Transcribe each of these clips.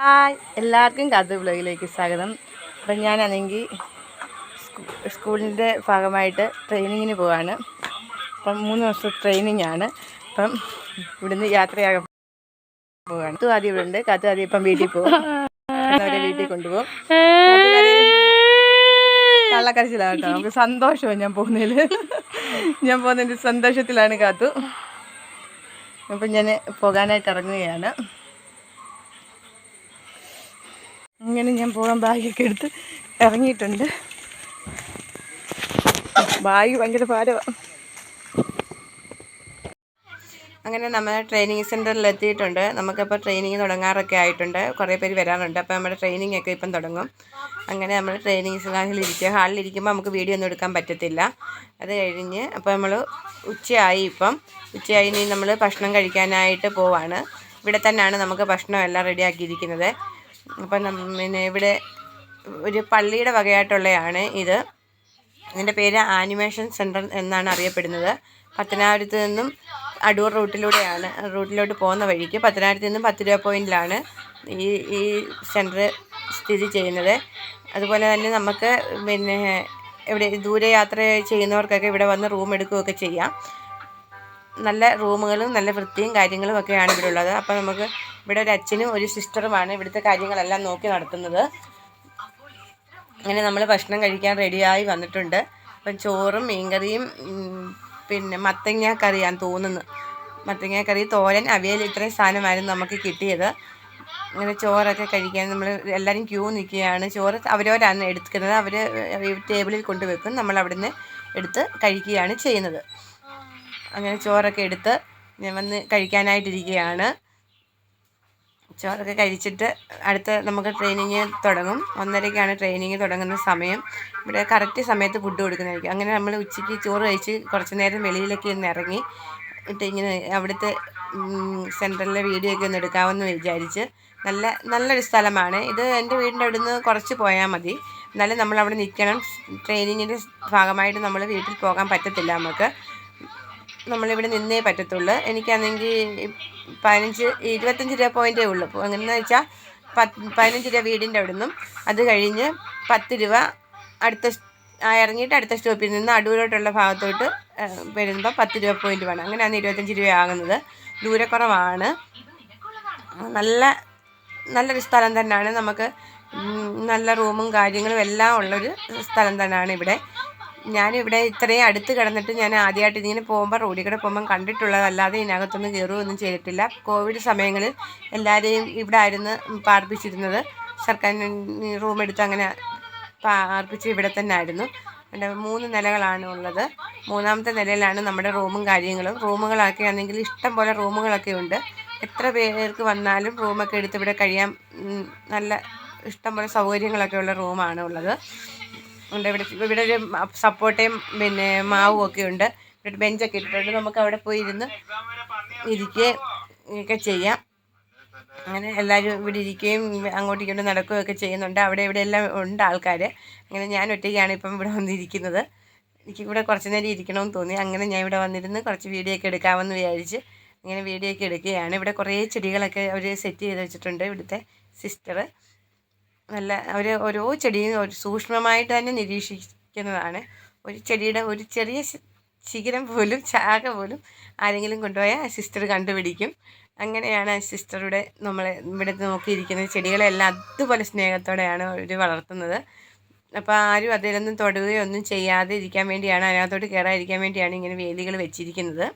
Hi എല്ലാവർക്കും കഥ ബ്ലോഗിലേക്ക് സ്വാഗതം. അപ്പം ഞാനാണെങ്കിൽ സ്കൂളിന്റെ ഭാഗമായിട്ട് ട്രെയിനിങ്ങിന് പോവാണ്. അപ്പം മൂന്ന് ദിവസം ട്രെയിനിങ് ആണ് അപ്പം ഇവിടുന്ന് യാത്രയാകാൻ പോവാണ്. കത്തു ആദ്യം ഇവിടെ ഉണ്ട്. കത്തു ആദ്യം ഇപ്പം വീട്ടിൽ പോകും. അവരെ വീട്ടിൽ കൊണ്ടുപോകും. കള്ളക്കരച്ചിലാണ് നമുക്ക് സന്തോഷമാണ് ഞാൻ പോകുന്നതിൽ. ഞാൻ പോകുന്നതിന്റെ സന്തോഷത്തിലാണ് കാത്തു അപ്പം ഞാൻ പോകാനായിട്ട് ഇറങ്ങുകയാണ്. ഇങ്ങനെ ഞാൻ പോകാൻ ബാഗൊക്കെ എടുത്ത് ഇറങ്ങിയിട്ടുണ്ട്. ബാഗ് ഭയങ്കര ഭാരമാണ് അങ്ങനെ നമ്മൾ ട്രെയിനിങ് സെന്ററിൽ എത്തിയിട്ടുണ്ട്. നമുക്കിപ്പോൾ ട്രെയിനിങ് തുടങ്ങാറൊക്കെ ആയിട്ടുണ്ട്. കുറേ പേര് വരാറുണ്ട്. അപ്പോൾ നമ്മുടെ ട്രെയിനിങ് ഒക്കെ ഇപ്പം തുടങ്ങും. അങ്ങനെ നമ്മൾ ട്രെയിനിങ് ഹാളിൽ ഇരിക്കുക. ഹാളിൽ ഇരിക്കുമ്പോൾ നമുക്ക് വീഡിയോ ഒന്നും എടുക്കാൻ പറ്റത്തില്ല. അത് കഴിഞ്ഞ് അപ്പോൾ നമ്മൾ ഉച്ചയായി ഇപ്പം. ഉച്ചയായി ഇനി നമ്മൾ ഭക്ഷണം കഴിക്കാനായിട്ട് പോവാണ്. ഇവിടെ തന്നെയാണ് നമുക്ക് ഭക്ഷണം എല്ലാം റെഡിയാക്കിയിരിക്കുന്നത് അപ്പം പിന്നെ ഇവിടെ ഒരു പള്ളിയുടെ വകയായിട്ടുള്ളതാണ് ഇത്. ഇതിന്റെ പേര് ആനിമേഷൻ സെന്റർ എന്നാണ് അറിയപ്പെടുന്നത്. പത്തനാപുരത്ത് നിന്നും അടൂർ റൂട്ടിലൂടെയാണ് റൂട്ടിലോട്ട് പോകുന്ന വഴിക്ക് പത്തനാപുരത്ത് നിന്നും പത്ത് രൂപ പോയിന്റിലാണ് ഈ ഈ സെന്റർ സ്ഥിതി ചെയ്യുന്നത്. അതുപോലെ തന്നെ നമുക്ക് പിന്നെ ഇവിടെ ദൂരയാത്ര ചെയ്യുന്നവർക്കൊക്കെ ഇവിടെ വന്ന് റൂം എടുക്കുകയൊക്കെ ചെയ്യാം. നല്ല റൂമുകളും നല്ല വൃത്തിയും കാര്യങ്ങളും ഒക്കെയാണ് ഇവിടെ ഉള്ളത്. അപ്പോൾ നമുക്ക് ഇവിടെ ഒരു അച്ഛനും ഒരു സിസ്റ്ററുമാണ് ഇവിടുത്തെ കാര്യങ്ങളെല്ലാം നോക്കി നടത്തുന്നത്. അങ്ങനെ നമ്മൾ ഭക്ഷണം കഴിക്കാൻ റെഡിയായി വന്നിട്ടുണ്ട്. അപ്പം ചോറും മീൻകറിയും പിന്നെ മത്തങ്ങ കറിയാണ് തോന്നുന്നു. മത്തങ്ങ കറി തോരൻ അവിയൽ ഇത്രയും സാധനമായിരുന്നു നമുക്ക് കിട്ടിയത്. അങ്ങനെ ചോറൊക്കെ കഴിക്കാൻ നമ്മൾ എല്ലാവരും ക്യൂ നിൽക്കുകയാണ്. ചോറ് അവരവരാണ് എടുക്കുന്നത്. അവർ ടേബിളിൽ കൊണ്ടുവെക്കും. നമ്മൾ അവിടുന്ന് എടുത്ത് കഴിക്കുകയാണ് ചെയ്യുന്നത്. അങ്ങനെ ചോറൊക്കെ എടുത്ത് ഞാൻ വന്ന് കഴിക്കാനായിട്ടിരിക്കുകയാണ്. ചോറൊക്കെ കഴിച്ചിട്ട് അടുത്ത നമുക്ക് ട്രെയിനിങ് തുടങ്ങും. ഒന്നരയ്ക്കാണ് ട്രെയിനിങ് തുടങ്ങുന്ന സമയം. ഇവിടെ കറക്റ്റ് സമയത്ത് ഫുഡ് കൊടുക്കുന്നതായിരിക്കും. അങ്ങനെ നമ്മൾ ഉച്ചയ്ക്ക് ചോറ് കഴിച്ച് കുറച്ച് നേരം വെളിയിലൊക്കെ ഒന്ന് ഇറങ്ങി ഇട്ട് ഇങ്ങനെ അവിടുത്തെ സെന്ററിലെ വീഡിയോ ഒക്കെ ഒന്ന് എടുക്കാമെന്ന് വിചാരിച്ച് നല്ല നല്ലൊരു സ്ഥലമാണ്. ഇത് എന്റെ വീടിന്റെ അവിടെ നിന്ന് കുറച്ച് പോയാൽ മതി. എന്നാലും നമ്മൾ അവിടെ നിൽക്കണം. ട്രെയിനിങ്ങിന്റെ ഭാഗമായിട്ട് നമ്മൾ വീട്ടിൽ പോകാൻ പറ്റത്തില്ല നമുക്ക്. നമ്മളിവിടെ നിന്നേ പറ്റത്തുള്ളൂ. എനിക്കാണെങ്കിൽ പതിനഞ്ച് ഇരുപത്തഞ്ച് രൂപ പോയിന്റേ ഉള്ളൂ. എങ്ങനെയെന്ന് വെച്ചാൽ പത്ത് പതിനഞ്ച് രൂപ വീടിന്റെ അവിടെ നിന്നും അത് കഴിഞ്ഞ് പത്ത് രൂപ അടുത്ത ഇറങ്ങിയിട്ട് അടുത്ത സ്റ്റോപ്പിൽ നിന്ന് അടൂരോട്ടുള്ള ഭാഗത്തോട്ട് വരുമ്പോൾ പത്ത് രൂപ പോയിന്റ് വേണം. അങ്ങനെയാണ് ഇരുപത്തഞ്ച് രൂപ ആകുന്നത്. ദൂരക്കുറവാണ് നല്ല നല്ലൊരു സ്ഥലം തന്നെയാണ് നമുക്ക് നല്ല റൂമും കാര്യങ്ങളും എല്ലാം ഉള്ളൊരു സ്ഥലം തന്നെയാണ് ഇവിടെ. ഞാനിവിടെ ഇത്രയും അടുത്ത് കിടന്നിട്ട് ഞാൻ ആദ്യമായിട്ട് ഇതിങ്ങനെ പോകുമ്പോൾ റോഡിൽ കൂടെ പോകുമ്പം കണ്ടിട്ടുള്ളതല്ലാതെ ഇതിനകത്തൊന്നും കയറുകയൊന്നും ചെയ്തിട്ടില്ല. കോവിഡ് സമയങ്ങളിൽ എല്ലാവരെയും ഇവിടെ ആയിരുന്നു പാർപ്പിച്ചിരുന്നത്. സർക്കാർ റൂം എടുത്ത് അങ്ങനെ പാർപ്പിച്ച് ഇവിടെ തന്നെ ആയിരുന്നു. അവിടെ മൂന്ന് നിലകളാണ് ഉള്ളത്. മൂന്നാമത്തെ നിലയിലാണ് നമ്മുടെ റൂമും കാര്യങ്ങളും. റൂമുകളൊക്കെ ആണെങ്കിൽ ഇഷ്ടം പോലെ റൂമുകളൊക്കെ ഉണ്ട്. എത്ര പേർക്ക് വന്നാലും റൂമൊക്കെ എടുത്ത് ഇവിടെ കഴിയാൻ നല്ല ഇഷ്ടം പോലെ സൗകര്യങ്ങളൊക്കെ ഉള്ള റൂമാണ് ഉള്ളത്. ഉണ്ട്. ഇവിടെ ഇവിടെ ഒരു സപ്പോട്ടയും പിന്നെ മാവും ഒക്കെ ഉണ്ട്. ഇവിടെ ബെഞ്ചൊക്കെ ഇട്ടിട്ടുണ്ട്. നമുക്ക് അവിടെ പോയി ഇരുന്ന് ഇരിക്കുകയും ഒക്കെ ചെയ്യാം. അങ്ങനെ എല്ലാവരും ഇവിടെ ഇരിക്കുകയും അങ്ങോട്ടും ഇങ്ങോട്ടും നടക്കുകയും ഒക്കെ ചെയ്യുന്നുണ്ട്. അവിടെ ഇവിടെ എല്ലാം ഉണ്ട് ആൾക്കാർ അങ്ങനെ ഞാൻ ഒറ്റയ്ക്കാണ് ഇപ്പം ഇവിടെ വന്നിരിക്കുന്നത്. എനിക്ക് ഇവിടെ കുറച്ച് നേരം ഇരിക്കണമെന്ന് തോന്നി. അങ്ങനെ ഞാൻ ഇവിടെ വന്നിരുന്ന് കുറച്ച് വീഡിയോ ഒക്കെ എടുക്കാമെന്ന് വിചാരിച്ച് ഇങ്ങനെ വീഡിയോ ഒക്കെ എടുക്കുകയാണ്. ഇവിടെ കുറേ ചെടികളൊക്കെ അവർ സെറ്റ് ചെയ്ത് വെച്ചിട്ടുണ്ട് ഇവിടുത്തെ സിസ്റ്റർ നല്ല അവർ ഓരോ ചെടിയും സൂക്ഷ്മമായിട്ട് തന്നെ നിരീക്ഷിക്കുന്നതാണ്. ഒരു ചെടിയുടെ ഒരു ചെറിയ ശിഖരം പോലും ചാക പോലും ആരെങ്കിലും കൊണ്ടുപോയാൽ സിസ്റ്റർ കണ്ടുപിടിക്കും. അങ്ങനെയാണ് സിസ്റ്ററുടെ നമ്മൾ ഇവിടെ നോക്കിയിരിക്കുന്നത് ചെടികളെല്ലാം അതുപോലെ സ്നേഹത്തോടെയാണ് അവർ വളർത്തുന്നത്. അപ്പോൾ ആരും അതിലൊന്നും തൊടുകയോ ഒന്നും ചെയ്യാതെ ഇരിക്കാൻ വേണ്ടിയാണ് അതിനകത്തോട്ട് കയറാതിരിക്കാൻ വേണ്ടിയാണ് ഇങ്ങനെ വേലികൾ വെച്ചിരിക്കുന്നത്.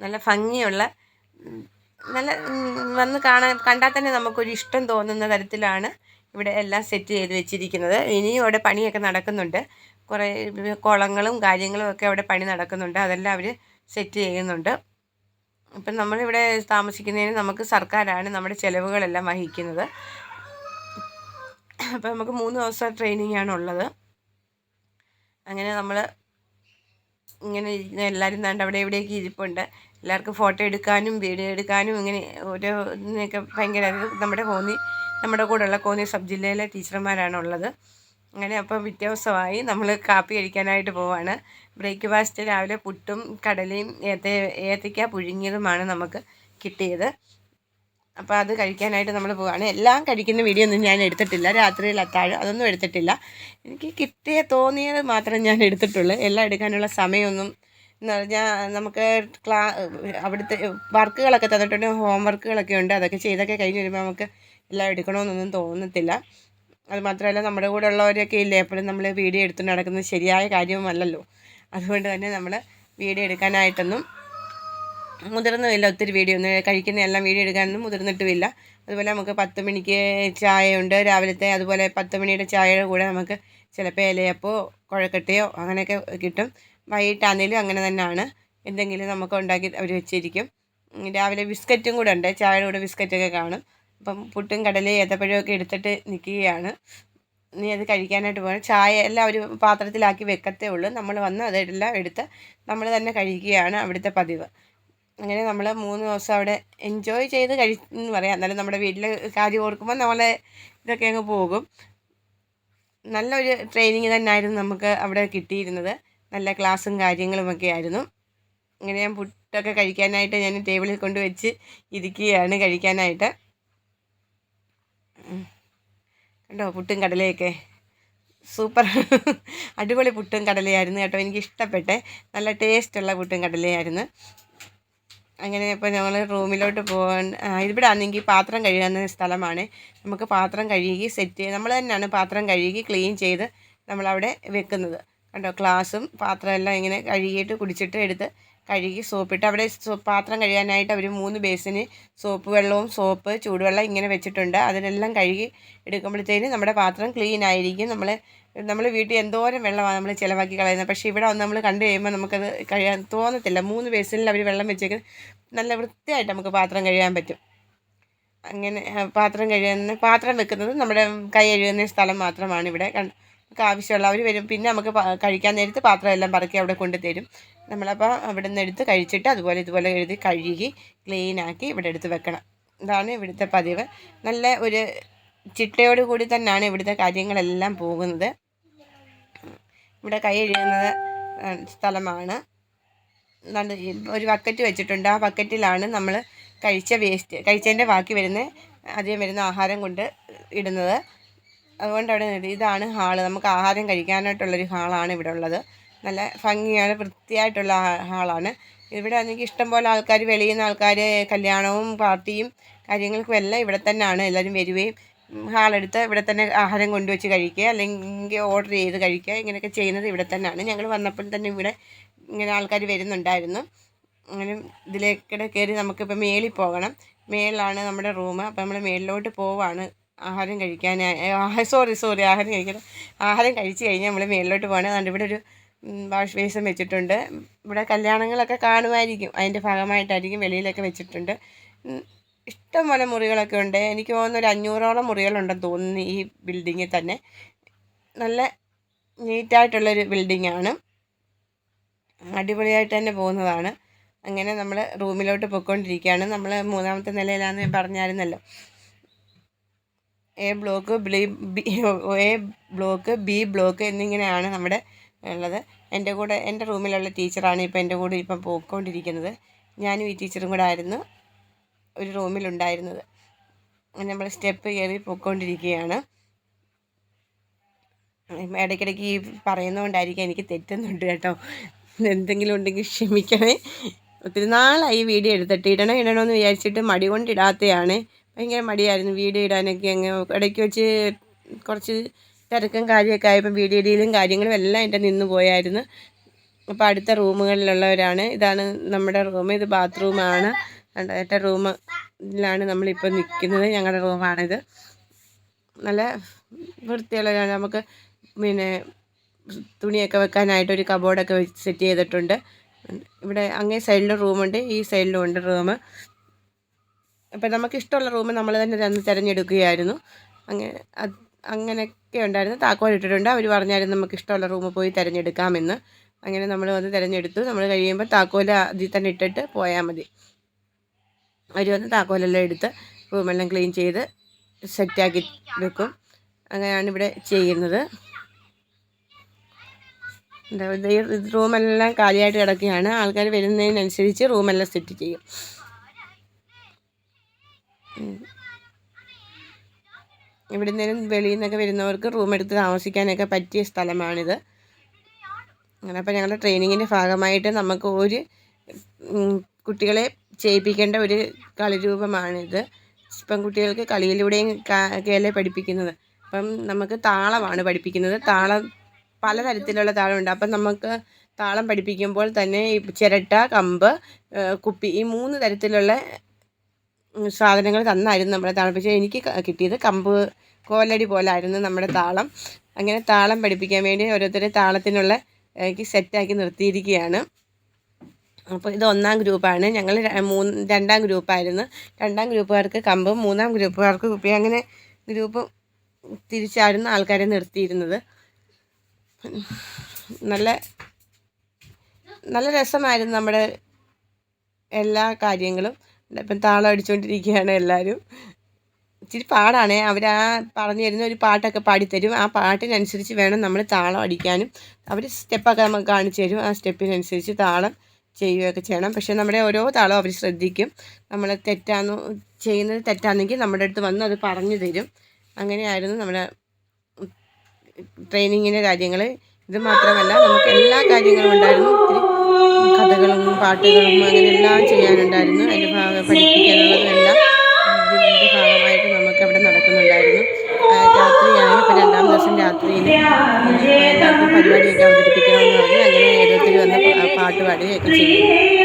നല്ല ഭംഗിയുള്ള നല്ല വന്ന് കാണാൻ കണ്ടാൽ തന്നെ നമുക്കൊരു ഇഷ്ടം തോന്നുന്ന തരത്തിലാണ് ഇവിടെ എല്ലാം സെറ്റ് ചെയ്ത് വെച്ചിരിക്കുന്നത്. ഇനിയും അവിടെ പണിയൊക്കെ നടക്കുന്നുണ്ട്. കുറേ കുളങ്ങളും കാര്യങ്ങളും ഒക്കെ അവിടെ പണി നടക്കുന്നുണ്ട്. അതെല്ലാം അവർ സെറ്റ് ചെയ്യുന്നുണ്ട്. ഇപ്പം നമ്മളിവിടെ താമസിക്കുന്നതിന് നമുക്ക് സർക്കാരാണ് നമ്മുടെ ചിലവുകളെല്ലാം വഹിക്കുന്നത്. അപ്പോൾ നമുക്ക് മൂന്ന് ദിവസം ട്രെയിനിങ് ആണ് ഉള്ളത്. അങ്ങനെ നമ്മൾ ഇങ്ങനെ എല്ലാവരും നാണ്ട് അവിടെ എവിടെയൊക്കെ ഇരിപ്പുണ്ട്. എല്ലാവർക്കും ഫോട്ടോ എടുക്കാനും വീഡിയോ എടുക്കാനും ഇങ്ങനെ ഓരോ ഇതിനൊക്കെ ഭയങ്കര നമ്മുടെ കോന്നി നമ്മുടെ കൂടെയുള്ള കോന്നി സബ് ജില്ലയിലെ ടീച്ചർമാരാണ് ഉള്ളത് അങ്ങനെ അപ്പം വ്യത്യാസമായി നമ്മൾ കാപ്പി കഴിക്കാനായിട്ട് പോവാണ്. ബ്രേക്ക്ഫാസ്റ്റ് രാവിലെ പുട്ടും കടലയും ഏത്ത ഏത്തയ്ക്ക പുഴുങ്ങിയതുമാണ് നമുക്ക് കിട്ടിയത്. അപ്പോൾ അത് കഴിക്കാനായിട്ട് നമ്മൾ പോവുകയാണ് എല്ലാം കഴിക്കുന്ന വീഡിയോ ഒന്നും ഞാൻ എടുത്തിട്ടില്ല. രാത്രിയിൽ അത്താഴം അതൊന്നും എടുത്തിട്ടില്ല. എനിക്ക് കിട്ടിയ തോന്നിയത് മാത്രം ഞാൻ എടുത്തിട്ടുള്ളൂ. എല്ലാം എടുക്കാനുള്ള സമയമൊന്നും എന്ന് പറഞ്ഞാൽ നമുക്ക് ക്ലാ അവിടുത്തെ വർക്കുകളൊക്കെ തന്നിട്ടുണ്ട് ഹോം വർക്കുകളൊക്കെ ഉണ്ട്. അതൊക്കെ ചെയ്തൊക്കെ കഴിഞ്ഞ് വരുമ്പോൾ നമുക്ക് എല്ലാം എടുക്കണമെന്നൊന്നും തോന്നത്തില്ല. അത് മാത്രമല്ല നമ്മുടെ കൂടെ ഉള്ളവരൊക്കെ ഇല്ലേ? എപ്പോഴും നമ്മൾ വീഡിയോ എടുത്ത് നടക്കുന്നത് ശരിയായ കാര്യവുമല്ലല്ലോ. അതുകൊണ്ട് തന്നെ നമ്മൾ വീഡിയോ എടുക്കാനായിട്ടൊന്നും മുതിർന്നുമില്ല. ഒത്തിരി വീഡിയോ ഒന്നും കഴിക്കുന്ന എല്ലാം വീഡിയോ എടുക്കാനൊന്നും മുതിർന്നിട്ടുമില്ല. അതുപോലെ നമുക്ക് പത്ത് മണിക്ക് ചായയുണ്ട് രാവിലത്തെ. അതുപോലെ പത്ത് മണിയുടെ ചായയുടെ കൂടെ നമുക്ക് ചിലപ്പോൾ ഇലയപ്പോ കുഴക്കട്ടയോ അങ്ങനെയൊക്കെ കിട്ടും. വൈകിട്ടാണെങ്കിലും അങ്ങനെ തന്നെയാണ്. എന്തെങ്കിലും നമുക്ക് ഉണ്ടാക്കി അവർ വെച്ചിരിക്കും. രാവിലെ ബിസ്ക്കറ്റും കൂടെ ഉണ്ട്. ചായയുടെ കൂടെ ബിസ്ക്കറ്റൊക്കെ കാണും. അപ്പം പുട്ടും കടലയും ഏത്തപ്പഴവും ഒക്കെ എടുത്തിട്ട് നിൽക്കുകയാണ് നീ അത് കഴിക്കാനായിട്ട് പോകണം ചായ എല്ലാം ഒരു പാത്രത്തിലാക്കി വെക്കത്തേ ഉള്ളൂ. നമ്മൾ വന്ന് അതെല്ലാം എടുത്ത് നമ്മൾ തന്നെ കഴിക്കുകയാണ് അവിടുത്തെ പതിവ്. അങ്ങനെ നമ്മൾ മൂന്ന് ദിവസം അവിടെ എൻജോയ് ചെയ്ത് കഴി എന്ന് പറയാം. എന്നാലും നമ്മുടെ വീട്ടിലെ കാര്യം ഓർക്കുമ്പോൾ നമ്മളെ ഇതൊക്കെ അങ്ങ് പോകും. നല്ലൊരു ട്രെയിനിങ് തന്നെയായിരുന്നു നമുക്ക് അവിടെ കിട്ടിയിരുന്നത്. നല്ല ക്ലാസ്സും കാര്യങ്ങളുമൊക്കെ ആയിരുന്നു അങ്ങനെ ഞാൻ പുട്ടൊക്കെ കഴിക്കാനായിട്ട് ഞാൻ ടേബിളിൽ കൊണ്ട് വെച്ച് ഇരിക്കുകയാണ് കഴിക്കാനായിട്ട്. കണ്ടോ പുട്ടും കടലയൊക്കെ? സൂപ്പർ. അടിപൊളി പുട്ടും കടലയായിരുന്നു കേട്ടോ. എനിക്ക് ഇഷ്ടപ്പെട്ടെ നല്ല ടേസ്റ്റുള്ള പുട്ടും കടലയായിരുന്നു. അങ്ങനെ ഇപ്പോൾ ഞങ്ങൾ റൂമിലോട്ട് പോകാൻ ഇവിടെ ആണെങ്കിൽ പാത്രം കഴുകുന്ന സ്ഥലമാണ്. നമുക്ക് പാത്രം കഴുകി സെറ്റ് നമ്മൾ തന്നെയാണ് പാത്രം കഴുകി ക്ലീൻ ചെയ്ത് നമ്മളവിടെ വെക്കുന്നത്. കണ്ടോ ഗ്ലാസും പാത്രം എല്ലാം ഇങ്ങനെ കഴുകിയിട്ട് കുടിച്ചിട്ട് എടുത്ത് കഴുകി സോപ്പിട്ട് അവിടെ പാത്രം കഴുകാനായിട്ട് അവർ മൂന്ന് ബേസിന് സോപ്പ് വെള്ളവും സോപ്പ് ചൂടുവെള്ളം ഇങ്ങനെ വെച്ചിട്ടുണ്ട്. അതിനെല്ലാം കഴുകി എടുക്കുമ്പോഴത്തേന് നമ്മുടെ പാത്രം ക്ലീൻ ആയിരിക്കും. നമ്മൾ നമ്മൾ വീട്ടിൽ എന്തോരം വെള്ളമാണ് നമ്മൾ ചിലവാക്കി കളയുന്നത്. പക്ഷേ ഇവിടെ ഒന്ന് നമ്മൾ കണ്ടു കഴിയുമ്പോൾ നമുക്കത് കഴിയാൻ തോന്നത്തില്ല. മൂന്ന് ബേസിനിൽ അവർ വെള്ളം വെച്ചേക്ക് നല്ല വൃത്തിയായിട്ട് നമുക്ക് പാത്രം കഴുകാൻ പറ്റും. അങ്ങനെ പാത്രം കഴുകുന്ന പാത്രം വെക്കുന്നത് നമ്മുടെ കൈ കഴുകുന്ന സ്ഥലം മാത്രമാണ് ഇവിടെ. കണ്ട് നമുക്ക് ആവശ്യമുള്ള അവർ വരും. പിന്നെ നമുക്ക് കഴിക്കാൻ നേരത്ത് പാത്രം എല്ലാം പറക്കി അവിടെ കൊണ്ട് തരും നമ്മളപ്പോൾ അവിടെ നിന്ന് എടുത്ത് കഴിച്ചിട്ട് അതുപോലെ ഇതുപോലെ എഴുതി കഴുകി ക്ലീനാക്കി ഇവിടെ എടുത്ത് വെക്കണം. ഇതാണ് ഇവിടുത്തെ പതിവ്. നല്ല ഒരു ചിട്ടയോട് കൂടി തന്നെയാണ് ഇവിടുത്തെ കാര്യങ്ങളെല്ലാം പോകുന്നത്. ഇവിടെ കൈ എഴുതുന്നത് സ്ഥലമാണ്. ഒരു ബക്കറ്റ് വെച്ചിട്ടുണ്ട്. ആ ബക്കറ്റിലാണ് നമ്മൾ കഴിച്ച വേസ്റ്റ് കഴിച്ചതിന്റെ ബാക്കി വരുന്ന അധികം വരുന്ന ആഹാരം കൊണ്ട് ഇടുന്നത്. അതുകൊണ്ട് അവിടെ ഇതാണ് ഹാൾ. നമുക്ക് ആഹാരം കഴിക്കാനായിട്ടുള്ളൊരു ഹാളാണ് ഇവിടെ ഉള്ളത്. നല്ല ഭംഗിയാണ് വൃത്തിയായിട്ടുള്ള ഹാളാണ്. ഇവിടെ ആണെങ്കിൽ ഇഷ്ടംപോലെ ആൾക്കാർ വെളിയിൽ നിന്ന് ആൾക്കാർ കല്യാണവും പാർട്ടിയും കാര്യങ്ങൾക്കും എല്ലാം ഇവിടെ തന്നെയാണ് എല്ലാവരും വരികയും ഹാളെടുത്ത് ഇവിടെ തന്നെ ആഹാരം കൊണ്ടുവച്ച് കഴിക്കുക അല്ലെങ്കിൽ ഓർഡർ ചെയ്ത് കഴിക്കുക. ഇങ്ങനെയൊക്കെ ചെയ്യുന്നത് ഇവിടെ തന്നെയാണ് ഞങ്ങൾ വന്നപ്പോൾ തന്നെ ഇവിടെ ഇങ്ങനെ ആൾക്കാർ വരുന്നുണ്ടായിരുന്നു. അങ്ങനെ ഇതിലേക്കിടെ കയറി നമുക്കിപ്പോൾ മേളിൽ പോകണം. മേളിലാണ് നമ്മുടെ റൂം അപ്പോൾ നമ്മൾ മേളിലോട്ട് പോവാണ്. ആഹാരം കഴിക്കാൻ സോറി സോറി ആഹാരം കഴിക്കണം ആഹാരം കഴിച്ച് കഴിഞ്ഞാൽ നമ്മൾ മേളിലോട്ട് പോകണം അതുകൊണ്ട് ഇവിടെ ഒരു വാഷ് ബേസിൻ വെച്ചിട്ടുണ്ട്. ഇവിടെ കല്യാണങ്ങളൊക്കെ കാണുമായിരിക്കും. അതിന്റെ ഭാഗമായിട്ടായിരിക്കും വെളിയിലൊക്കെ വെച്ചിട്ടുണ്ട്. ഇഷ്ടം ഇഷ്ടംപോലെ മുറികളൊക്കെ ഉണ്ട്. എനിക്ക് തോന്നുന്നു ഒരു അഞ്ഞൂറോളം മുറികളുണ്ടെന്ന് തോന്നുന്നു ഈ ബിൽഡിങ്ങിൽ തന്നെ. നല്ല നീറ്റായിട്ടുള്ളൊരു ബിൽഡിങ്ങാണ്. അടിപൊളിയായിട്ട് തന്നെ പോകുന്നതാണ്. അങ്ങനെ നമ്മൾ റൂമിലോട്ട് പോയിക്കൊണ്ടിരിക്കുകയാണ്. നമ്മൾ മൂന്നാമത്തെ നിലയിലാണെന്ന് ഞാൻ പറഞ്ഞായിരുന്നല്ലോ. A block B A block B block എന്നിങ്ങനെയാണ് നമ്മുടെ ഉള്ളത്. എന്റെ കൂടെ എന്റെ റൂമിലുള്ള ടീച്ചറാണ് ഇപ്പോൾ എന്റെ കൂടെ ഇപ്പം പോയിക്കൊണ്ടിരിക്കുന്നത്. ഞാനും ഈ ടീച്ചറും കൂടെ ആയിരുന്നു ഒരു റൂമിലുണ്ടായിരുന്നത്. നമ്മൾ സ്റ്റെപ്പ് കയറി പോയിക്കൊണ്ടിരിക്കുകയാണ്. ഇടയ്ക്കിടയ്ക്ക് ഈ പറയുന്നതുകൊണ്ടായിരിക്കും എനിക്ക് തെറ്റുന്നുണ്ട് കേട്ടോ. എന്തെങ്കിലും ഉണ്ടെങ്കിൽ ക്ഷമിക്കണേ. ഒത്തിരി നാളായി വീഡിയോ എടുത്തിട്ട് ഇടണം ഇടണമെന്ന് വിചാരിച്ചിട്ട് മടി കൊണ്ട് ഇടാത്തതാണ് ഭയങ്കര മടിയായിരുന്നു വീഡിയോ ഇടാനൊക്കെ. അങ്ങ് ഇടയ്ക്ക് വെച്ച് കുറച്ച് തിരക്കും കാര്യമൊക്കെ ആയപ്പോൾ വീഡിയോ ഇടയിലും കാര്യങ്ങളും എല്ലാം എന്റെ നിന്ന് പോയായിരുന്നു. അപ്പോൾ അടുത്ത റൂമുകളിലുള്ളവരാണ്. ഇതാണ് നമ്മുടെ റൂം. ഇത് ബാത്റൂമാണ്. എന്റെ റൂമിലാണ് നമ്മളിപ്പോൾ നിൽക്കുന്നത്. ഞങ്ങളുടെ റൂമാണിത്. നല്ല വൃത്തിയുള്ള നമുക്ക് പിന്നെ തുണിയൊക്കെ വെക്കാനായിട്ട് ഒരു കബോർഡൊക്കെ സെറ്റ് ചെയ്തിട്ടുണ്ട്. ഇവിടെ അങ്ങേ സൈഡിലും റൂമുണ്ട്. ഈ സൈഡിലും ഉണ്ട് റൂം. അപ്പം നമുക്ക് ഇഷ്ടമുള്ള റൂം നമ്മൾ തന്നെ തന്ന് തിരഞ്ഞെടുക്കുകയായിരുന്നു. അങ്ങനെ അങ്ങനെയൊക്കെ ഉണ്ടായിരുന്നു. താക്കോൽ ഇട്ടിട്ടുണ്ട്. അവർ പറഞ്ഞായിരുന്നു നമുക്ക് ഇഷ്ടമുള്ള റൂം പോയി തിരഞ്ഞെടുക്കാമെന്ന്. അങ്ങനെ നമ്മൾ വന്ന് തിരഞ്ഞെടുത്തു. നമ്മൾ കഴിയുമ്പോൾ താക്കോൽ അതിൽ തന്നെ ഇട്ടിട്ട് പോയാൽ മതി. അവർ വന്ന് താക്കോലെല്ലാം എടുത്ത് റൂമെല്ലാം ക്ലീൻ ചെയ്ത് സെറ്റാക്കി വെക്കും. അങ്ങനെയാണ് ഇവിടെ ചെയ്യുന്നത്. റൂമെല്ലാം കാലിയായിട്ട് കിടക്കുകയാണ്. ആൾക്കാർ വരുന്നതിനനുസരിച്ച് റൂമെല്ലാം സെറ്റ് ചെയ്യും. ഇവിടെ നിന്നും വെളിയിൽ നിന്നൊക്കെ വരുന്നവർക്ക് റൂം എടുത്ത് താമസിക്കാനൊക്കെ പറ്റിയ സ്ഥലമാണിത്. അങ്ങനെ അപ്പോൾ ഞങ്ങളുടെ ട്രെയിനിങ്ങിന്റെ ഭാഗമായിട്ട് നമുക്ക് ഒരു കുട്ടികളെ ചെയ്യിപ്പിക്കേണ്ട ഒരു കളിരൂപമാണിത്. ഇപ്പം കുട്ടികൾക്ക് കളിയിലൂടെയും കേലെ പഠിപ്പിക്കുന്നത്. അപ്പം നമുക്ക് താളമാണ് പഠിപ്പിക്കുന്നത്. താളം പലതരത്തിലുള്ള താളമുണ്ട്. അപ്പം നമുക്ക് താളം പഠിപ്പിക്കുമ്പോൾ തന്നെ ചിരട്ട കമ്പ് കുപ്പി ഈ മൂന്ന് തരത്തിലുള്ള സാധനങ്ങൾ തന്നായിരുന്നു നമ്മുടെ താളം. പക്ഷേ എനിക്ക് കിട്ടിയത് കമ്പ് കോലടി പോലെ ആയിരുന്നു നമ്മുടെ താളം. അങ്ങനെ താളം പഠിപ്പിക്കാൻ വേണ്ടി ഓരോരുത്തരെ താളത്തിനുള്ള സെറ്റാക്കി നിർത്തിയിരിക്കുകയാണ്. അപ്പോൾ ഇത് ഒന്നാം ഗ്രൂപ്പാണ്. ഞങ്ങൾ മൂന്ന് രണ്ടാം ഗ്രൂപ്പായിരുന്നു. രണ്ടാം ഗ്രൂപ്പുകാർക്ക് കമ്പും മൂന്നാം ഗ്രൂപ്പുകാർക്ക് കുപ്പി. അങ്ങനെ ഗ്രൂപ്പ് തിരിച്ചായിരുന്നു ആൾക്കാരെ നിർത്തിയിരുന്നത്. നല്ല നല്ല രസമായിരുന്നു നമ്മുടെ എല്ലാ കാര്യങ്ങളും. ഇപ്പം താളം അടിച്ചുകൊണ്ടിരിക്കുകയാണ് എല്ലാവരും ഇച്ചിരി പാടാണേ. അവർ ആ പറഞ്ഞു തരുന്ന ഒരു പാട്ടൊക്കെ പാടിത്തരും. ആ പാട്ടിനനുസരിച്ച് വേണം നമ്മൾ താളം അടിക്കാനും. അവർ സ്റ്റെപ്പൊക്കെ നമുക്ക് കാണിച്ചു തരും. ആ സ്റ്റെപ്പിനനുസരിച്ച് താളം ചെയ്യുകയൊക്കെ ചെയ്യണം. പക്ഷേ നമ്മുടെ ഓരോ താളവും അവർ ശ്രദ്ധിക്കും. നമ്മൾ തെറ്റാന്ന് ചെയ്യുന്നത് തെറ്റാണെങ്കിൽ നമ്മുടെ അടുത്ത് വന്ന് അത് പറഞ്ഞു തരും. അങ്ങനെയായിരുന്നു നമ്മുടെ ട്രെയിനിങ്ങിന്റെ കാര്യങ്ങൾ. ഇത് മാത്രമല്ല നമുക്ക് എല്ലാ കാര്യങ്ങളും ഉണ്ടായിരുന്നു. പാട്ടുകളും അങ്ങനെ എല്ലാം ചെയ്യാനുണ്ടായിരുന്നു. അതിന്റെ ഭാഗം പഠിപ്പിക്കാനുള്ളതും എല്ലാം ഇതിന്റെ ഭാഗമായിട്ട് നമുക്ക് അവിടെ നടക്കുന്നുണ്ടായിരുന്നു രാത്രിയായി ഇപ്പോൾ രണ്ടാം ദിവസം രാത്രിയിൽ എല്ലാവർക്കും പരിപാടിയൊക്കെ അവതരിപ്പിക്കണമെന്ന് പറഞ്ഞ്. അങ്ങനെ ഓരോരുത്തർ വന്ന് പാട്ട് പാടുകയൊക്കെ ചെയ്യും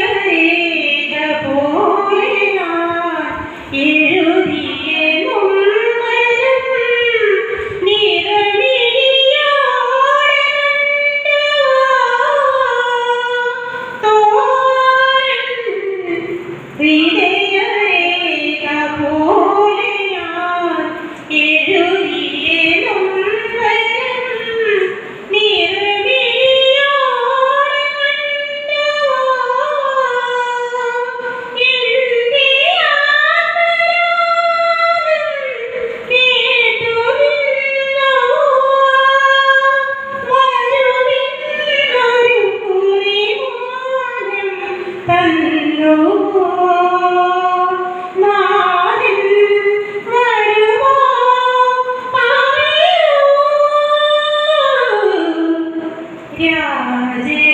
Yeah,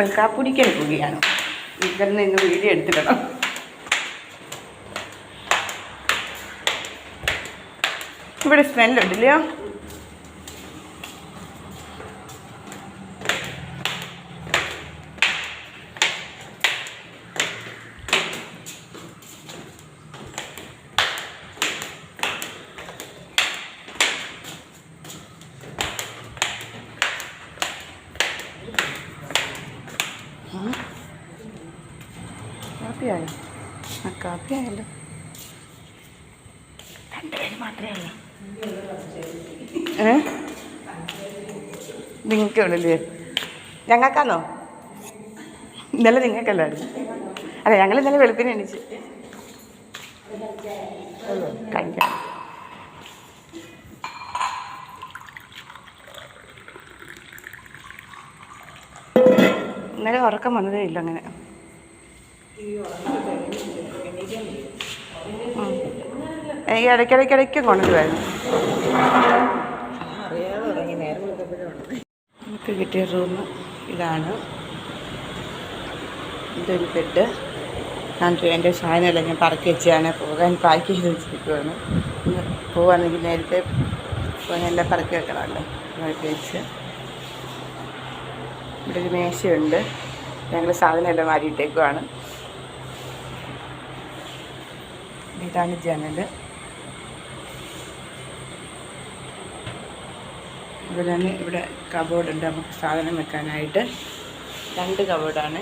വെൽക്കാപ്പുടിക്കാൻ പോവുകയാണ് ഇവിടെ നിന്ന് വീഡിയോ എടുത്തിടണം. ഇവിടെ സ്മെല്ലുണ്ടല്ലയോ കാപ്പിയായോ? ആ കാപ്പിയായല്ലോ. രണ്ടുപേര് മാത്രമേ ഏ? നിങ്ങൾക്കേ ഉള്ളില്ലേ ഞങ്ങൾക്കാന്നോ? ഇന്നലെ നിങ്ങൾക്കല്ലായിരുന്നു. അല്ല ഞങ്ങൾ ഇന്നലെ വെളുപ്പിനെ എണീച്ച്. കഴിക്കാം ഇന്നലെ ഉറക്കം വന്നതേ ഇല്ല അങ്ങനെ. ഉം. ഇടയ്ക്കിടയ്ക്ക് ഇടയ്ക്ക് കൊണ്ടുവരുമായിരുന്നു. നമുക്ക് കിട്ടിയ റൂം ഇതാണ്. ഇതൊരു ബെഡ്. ഞാൻ എന്റെ സാധനമല്ല ഞാൻ പറക്കി വെച്ചാണ് പോകാൻ പാക്ക് ചെയ്ത് വെച്ചിരിക്കുവാണ്. പോവാണെങ്കിൽ നേരത്തെ പോകാനല്ല പറക്കി വെക്കണമല്ലോ. പറക്കി വെച്ച്. ഇവിടെ ഒരു മേശയുണ്ട്. ഞങ്ങൾ സാധനമെല്ലാം മാറിയിട്ടേക്കുവാണ് ഇതാണ് ജനൽ അതുപോലെ തന്നെ ഇവിടെ കബോർഡുണ്ട് നമുക്ക് സാധനം വെക്കാനായിട്ട്. രണ്ട് കബോർഡാണ്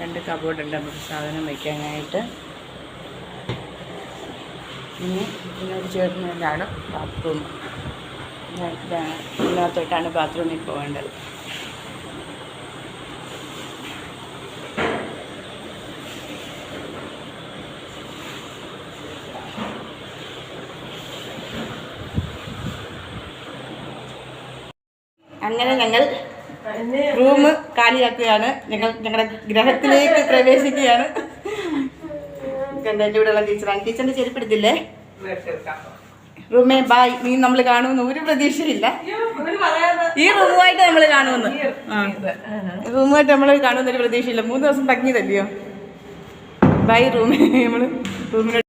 രണ്ട് കബോർഡ് ഉണ്ട്. നമുക്ക് സാധനം വെക്കാനായിട്ട്. ഇനി ഇതിനോട് ചേർന്നതാണ് ബാത്റൂം ഇതിനകത്തോട്ടാണ് ബാത്റൂമിൽ പോകേണ്ടത് അങ്ങനെ ഞങ്ങൾ റൂം കാലിയാക്കുകയാണ്. ഞങ്ങൾ ഞങ്ങളുടെ ഗ്രഹത്തിലേക്ക് പ്രവേശിക്കുകയാണ്. എന്റെ കൂടെയുള്ള ടീച്ചറാണ് ടീച്ചറിന്റെ ചെരുപ്പെടുത്തില്ലേ റൂമേ ബായ് നീ നമ്മൾ കാണുമെന്ന് ഒരു പ്രതീക്ഷയില്ല. ഈ റൂമുമായിട്ട് നമ്മൾ കാണുമെന്ന്. റൂമുമായിട്ട് നമ്മൾ കാണുമെന്നൊരു പ്രതീക്ഷയില്ല. മൂന്ന് ദിവസം തങ്ങിയതല്ലയോ? ബൈ റൂമേ. നമ്മൾ റൂമിൽ